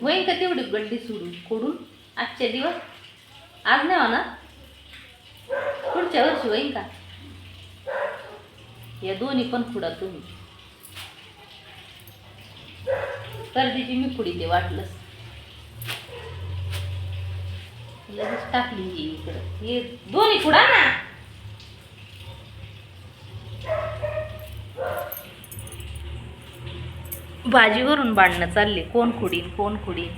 होईन का तेवढी गड्डी सोडून खोडून? आजच्या दिवस? आज नाही होणार? पुढच्या वर्षी होईन का? या दोन्ही पण खुडा तुम्ही. कर्दीची मी खुडी ते वाटलंच. लगेच टाकली इकडं. हे दोन्ही खुडा ना? भाजीवरून भांडणं चालली. कोण खुडीन कोण खुडीन?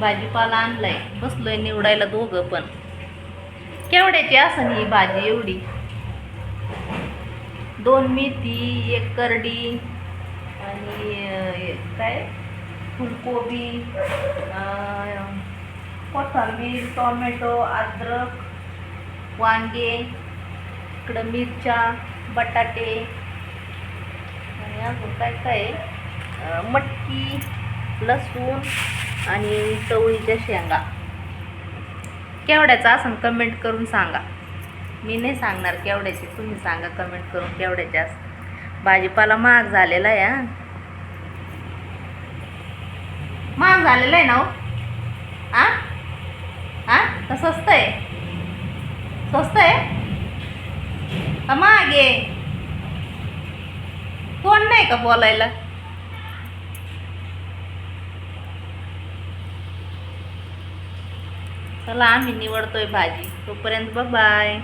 भाजीपाला आणलाय. बसलोय निवडायला दोघं पण. केवढ्याची असं ही भाजी एवढी? दोन मेथी एक करडी आणि काय? फुलकोबी कोथंबीर टोमॅटो अद्रक वांगे इकडं मिरच्या बटाटे. आणि अजून काय काय मटकी लसूण आणि चवळीच्या शेंगा. केवढ्याचा असं कमेंट करून सांगा. मी नाही सांगणार केवढ्याची तुम्ही सांगा कमेंट करून केवढ्याचे असं भाजीपाला महाग झालेला आहे महाग झालेला आहे ना हो? आ? आ? का स्वस्त आहे? स्वस्त आहे? का महाग आहे? कोण नाही का बोलायला? चला आम्ही निवडतोय भाजी. तोपर्यंत बाय